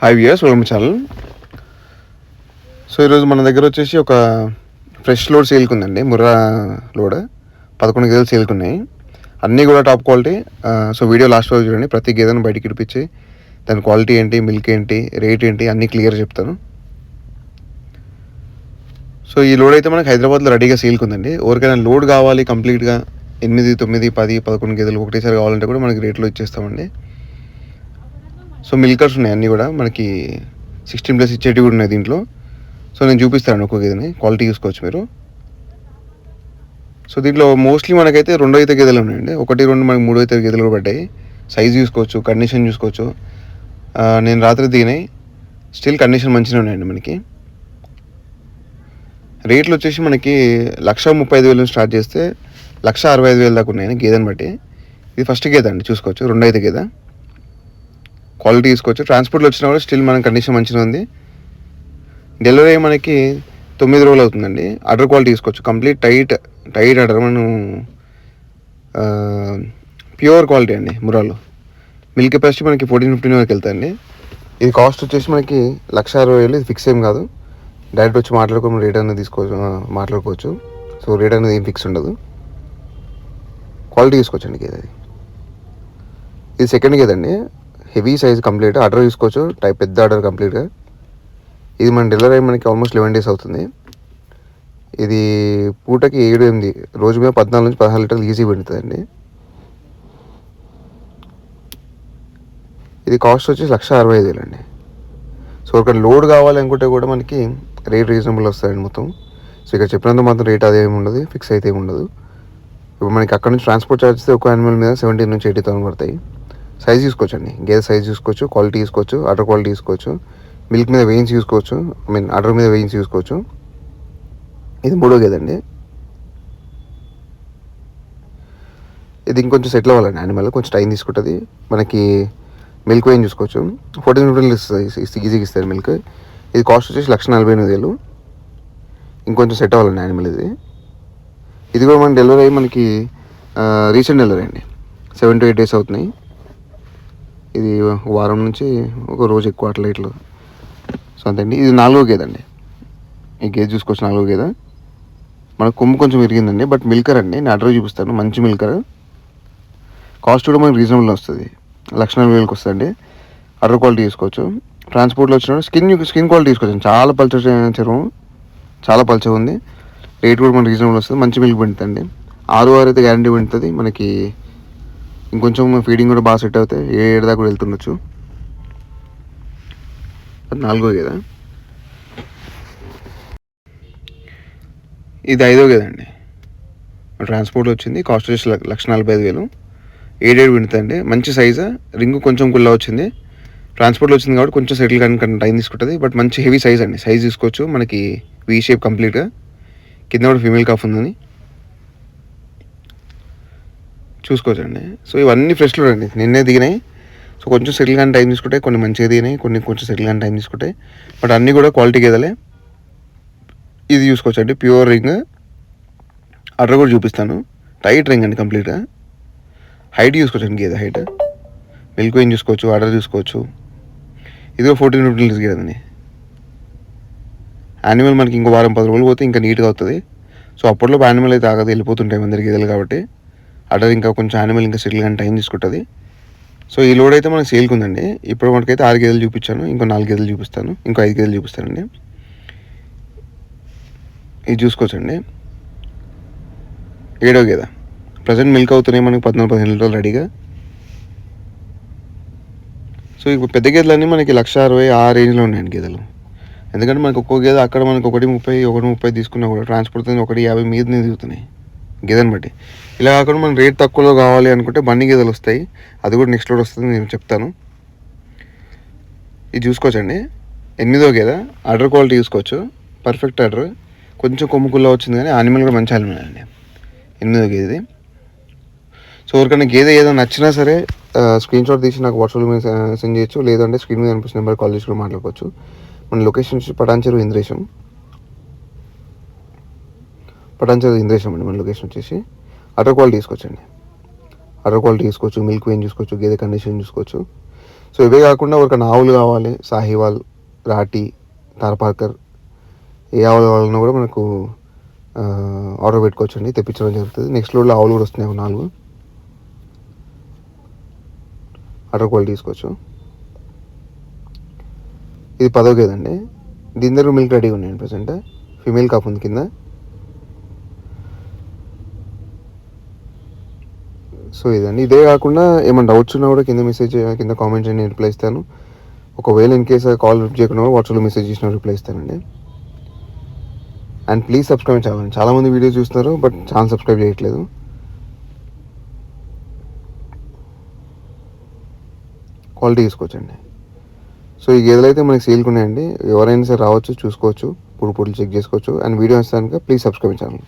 Hi viewers welcome channel so ఈరోజు మన దగ్గర వచ్చేసి ఒక ఫ్రెష్ లోడ్ సేల్కి ఉందండి ముర్రా లోడ్ పదకొండు గేదెలు సేల్కి ఉన్నాయి అన్నీ కూడా top quality so video last రోజు చూడండి. ప్రతి గేదెను బయటికి ఇడిపించి దాని క్వాలిటీ ఏంటి మిల్క్ ఏంటి రేట్ ఏంటి అన్నీ క్లియర్ చెప్తాను. సో ఈ లోడ్ అయితే మనకి హైదరాబాద్లో రెడీగా సేల్కి ఉందండి ఎవరికైనా లోడ్ కావాలి కంప్లీట్గా ఎనిమిది తొమ్మిది పది పదకొండు గేదెలు ఒకటేసారి కావాలంటే కూడా మనకి రేట్లో ఇచ్చేస్తామండి. సో మిల్కర్స్ ఉన్నాయి అన్నీ కూడా. మనకి సిక్స్టీన్ ప్లస్ ఇచ్చేటివి కూడా ఉన్నాయి దీంట్లో. సో నేను చూపిస్తాను ఒక్కొక్క గేదెని. క్వాలిటీ చూసుకోవచ్చు మీరు. సో దీంట్లో మోస్ట్లీ మనకైతే రెండో అయితే గేదెలు ఉన్నాయండి. ఒకటి రెండు మనకి మూడో అయితే గేదెలు కూడా పడ్డాయి. సైజ్ చూసుకోవచ్చు కండిషన్ చూసుకోవచ్చు. నేను రాత్రి దిగినాయి స్టిల్ కండిషన్ మంచిగా ఉన్నాయండి మనకి. రేట్లు వచ్చేసి మనకి లక్ష ముప్పై ఐదు వేలు స్టార్ట్ చేస్తే లక్ష అరవై ఐదు వేలు దాకా ఉన్నాయండి గేదెని బట్టి. ఇది ఫస్ట్ గేదె అండి చూసుకోవచ్చు. రెండో అయితే గేదె. క్వాలిటీ తీసుకోవచ్చు. ట్రాన్స్పోర్ట్లో వచ్చినా కూడా స్టిల్ మన కండిషన్ మంచిగా ఉంది. డెలివరీ మనకి తొమ్మిది రోజులు అవుతుందండి. ఆర్డర్ క్వాలిటీ తీసుకోవచ్చు. కంప్లీట్ టైట్ టైట్ ఆర్డర్ మనం ప్యూర్ క్వాలిటీ అండి మురాలు. మిల్క్ కెపాసిటీ మనకి ఫోర్టీన్ ఫిఫ్టీన్ వరకు వెళ్తాయండి. ఇది కాస్ట్ వచ్చేసి మనకి లక్ష అరవై వేలు. ఇది ఫిక్స్ ఏం కాదు. డైరెక్ట్ వచ్చి మాట్లాడుకో రేట్ అనేది తీసుకోవచ్చు మాట్లాడుకోవచ్చు. సో రేట్ అనేది ఏం ఫిక్స్ ఉండదు. క్వాలిటీ తీసుకోవచ్చండి గేదె అది ఇది సెకండ్ గేదండి హెవీ సైజ్ కంప్లీట్ ఆర్డర్ తీసుకోవచ్చు టైప్ పెద్ద ఆర్డర్ కంప్లీట్గా. ఇది మన డెలివరీ అయ్యి మనకి ఆల్మోస్ట్ లెవెన్ డేస్ అవుతుంది. ఇది పూటకి ఏడు ఎనిమిది రోజు మీద పద్నాలుగు నుంచి పదహారు లీటర్లు ఈజీ పెడుతుందండి. ఇది కాస్ట్ వచ్చేసి లక్ష అరవై ఐదు వేలు అండి సో ఇక్కడ లోడ్ కావాలి అనుకుంటే కూడా మనకి రేట్ రీజనబుల్ వస్తాయండి మొత్తం. సో ఇక్కడ చెప్పినంత మాత్రం రేట్ అదేమి ఉండదు ఫిక్స్ అయితే ఏమి ఉండదు. ఇప్పుడు మనకి అక్కడ నుంచి ట్రాన్స్పోర్ట్ ఛార్జెస్ ఒక యానిమల్ మీద సెవెంటీన్ నుంచి ఎయిటీ థౌసండ్ పడతాయి. సైజ్ చూసుకోవచ్చు అండి గేదె సైజ్ చూసుకోవచ్చు క్వాలిటీ తీసుకోవచ్చు ఆర్డర్ క్వాలిటీ తీసుకోవచ్చు మిల్క్ మీద వేయించి చూసుకోవచ్చు ఐ మీన్ ఆర్డర్ మీద వేయించి చూసుకోవచ్చు ఇది మూడో గేదె అండి. ఇది ఇంకొంచెం సెటిల్ అవ్వాలండి యానిమల్ కొంచెం టైం తీసుకుంటుంది. మనకి మిల్క్ వేయించి చూసుకోవచ్చు. ఫోర్టీన్ ఫిఫ్టీన్ ఇస్తుంది ఈజీగా ఇస్తారు మిల్క్ ఇది కాస్ట్ వచ్చేసి లక్ష నలభై ఎనిమిది వేలు. ఇంకొంచెం సెట్ అవ్వాలండి యానిమల్ ఇది. ఇది కూడా మన డెలివరీ అయ్యి మనకి రీసెంట్ డెలివరీ అండి. సెవెన్ టు ఎయిట్ డేస్ అవుతున్నాయి. ఇది వారం నుంచి ఒక రోజు ఎక్కువ అట్లా ఇట్లా. సో అంతేండి. ఇది నాలుగో గేదండి. ఈ గేదె చూసుకోవచ్చు నాలుగో గేదె. మన కొమ్ము కొంచెం విరిగిందండి బట్ మిల్కర్ అండి. నేను అడ్రస్ చూపిస్తాను. మంచి మిల్కర్. కాస్ట్ కూడా మనకి రీజనబుల్ వస్తుంది. లక్ష నలభై వేలకు వస్తుందండి. అడ్ర క్వాలిటీ తీసుకోవచ్చు. ట్రాన్స్పోర్ట్లో వచ్చిన స్కిన్ స్కిన్ క్వాలిటీ తీసుకోవచ్చు. చాలా పల్చర్ చెరువు. చాలా పల్చగా ఉంది. రేట్ కూడా మనకి రీజనబుల్ వస్తుంది. మంచి మిల్క్ పెడుతుంది ఆరు వారు అయితే గ్యారంటీ పెడుతుంది. మనకి ఇంకొంచెం ఫీడింగ్ కూడా బాగా సెట్ అవుతాయి. ఏ ఏడు దాకా వెళ్తుండొచ్చు. అది నాలుగో గేదా? ఇది ఐదో గేదండి. ట్రాన్స్పోర్ట్ వచ్చింది. కాస్ట్ వచ్చేసి లక్ష- లక్ష నలభై ఐదు వేలు. ఏడేడు వింటుందండి. మంచి సైజు రింగు కొంచెం కుల్లా వచ్చింది. ట్రాన్స్పోర్ట్లో వచ్చింది కాబట్టి కొంచెం సెటిల్ కానీ టైం తీసుకుంటుంది. బట్ మంచి హెవీ సైజ్ అండి. సైజ్ తీసుకోవచ్చు. మనకి వీ షేప్ కంప్లీట్గా కింద కూడా ఫీమేల్ కాఫ్ ఉందని. చూసుకోవచ్చండి. సో ఇవన్నీ ఫ్రెష్లో రండి నిన్నే దిగినాయి. సో కొంచెం సెటిల్ కానీ టైం తీసుకుంటే కొన్ని మంచిగా దిగినాయి కొన్ని కొంచెం సెటిల్ కానీ టైం తీసుకుంటే. బట్ అన్నీ కూడా క్వాలిటీ గేదలే. ఇది చూసుకోవచ్చండి. Pure ring. అడ్ర కూడా చూపిస్తాను. టైట్ రింగ్ అండి కంప్లీట్గా. హైట్ చూసుకోవచ్చండి గేదె హైట్ మిల్క్ వేయిన్ చూసుకోవచ్చు ఆర్డర్ చూసుకోవచ్చు. ఇది ఫోర్టీన్ ఫిఫ్టీన్ లీటర్స్ గేదండి యానిమల్ మనకి ఇంకో వారం పది రోజులు పోతే ఇంకా నీట్గా అవుతుంది సో అప్పట్లో యానిమల్ అయితే ఆగదు వెళ్ళిపోతుంటాయి అందరి గేదెలు కాబట్టి. అడర్ ఇంకా కొంచెం యానిమల్ ఇంకా సెటిల్ కానీ టైం తీసుకుంటుంది. సో ఈ లోడ్ అయితే మనకి సేల్కి ఉందండి ఇప్పుడు మనకైతే ఆరు గేదెలు చూపించాను. ఇంకో నాలుగు గేదెలు చూపిస్తాను. ఇంకో ఐదు గేదెలు చూపిస్తానండి. ఇది చూసుకోవచ్చండి. ఏడో గేద. ప్రజెంట్ మిల్క్ అవుతున్నాయి మనకి పద్నాలుగు పదిహేను లీటర్లు రెడీగా. సో ఇప్పుడు పెద్ద గేదెలన్నీ మనకి లక్ష అరవై ఆ రేంజ్లో ఉన్నాయండి గేదెలు. ఎందుకంటే మనకి ఒక్కో గేదె అక్కడ మనకి ఒకటి ముప్పై ఒకటి ముప్పై తీసుకున్నా కూడా ట్రాన్స్పోర్ట్ ఒకటి యాభై మీద దిగుతున్నాయి గేదెని బట్టి. ఇలా కాకుండా మనం రేట్ తక్కువలో కావాలి అనుకుంటే బన్నీ గేదెలు వస్తాయి. అది కూడా నెక్స్ట్ లోడ్ వస్తుంది నేను చెప్తాను. ఇది చూసుకోవచ్చండి. ఎనిమిదో గేద. ఆర్డర్ క్వాలిటీ చూసుకోవచ్చు. పర్ఫెక్ట్ ఆర్డర్ కొంచెం కొమ్ముకుల్లో వచ్చింది కానీ ఆనిమల్ కూడా మంచి ఆనిమల్ అండి. ఎనిమిదో గేదె సో ఎవరికైనా గేదె ఏదో నచ్చినా సరే స్క్రీన్ షాట్ తీసి నాకు వాట్సాప్ మీద సెండ్ చేయొచ్చు. లేదంటే స్క్రీన్ మీద కనిపిస్తున్న నెంబర్ కాల్ చేసి కూడా మాట్లాడుకోవచ్చు. మన లొకేషన్ వచ్చి పటాన్చెరు ఇంద్రేశం. పటాన్చేది ఇంద్రేశం అండి మన లొకేషన్ వచ్చేసి. అటర్ క్వాలిటీ తీసుకోవచ్చండి అటర్ క్వాలిటీ తీసుకోవచ్చు మిల్క్ వేన్ చూసుకోవచ్చు గేదె కండిషన్ చూసుకోవచ్చు. సో ఇవే కాకుండా ఒక ఆవులు కావాలి సాహివాల్ రాటి తారపార్కర్ ఏ ఆవులు కావాలన్నా కూడా మనకు ఆర్డర్ పెట్టుకోవచ్చండి తెప్పించడం జరుగుతుంది. నెక్స్ట్ లోడ్లో ఆవులు కూడా వస్తున్నాయి నాలుగు. అటర్ క్వాలిటీ తీసుకోవచ్చు ఇది పదో గేదండి దీని దగ్గర మిల్క్ రెడీగా ఉన్నాయండి ప్రజెంట్. ఫీమేల్ కాపు ఉంది కింద. సో ఇదండి. ఇదే కాకుండా ఏమైనా డౌట్స్ ఉన్నా కూడా కింద మెసేజ్ కింద కామెంట్ చేయండి నేను రిప్లై ఇస్తాను. ఒకవేళ ఇన్ కేసు కాల్ లిఫ్ట్ చేయకుండా వాట్సాప్లో మెసేజ్ చేసిన రిప్లై ఇస్తానండి. అండ్ ప్లీజ్ సబ్స్క్రైబ్ చేయాలండి చాలామంది వీడియోస్ చూస్తున్నారు బట్ ఛానల్ సబ్స్క్రైబ్ చేయట్లేదు. క్వాలిటీ తీసుకోవచ్చండి. సో ఈ గేదెలు అయితే మనకి సేల్కి ఉన్నాయండి. ఎవరైనా సరే రావచ్చు చూసుకోవచ్చు పుడు పుడులు చెక్ చేసుకోవచ్చు. అండ్ వీడియో ఇస్తాను ప్లీజ్ సబ్స్క్రైబ్ ఛానల్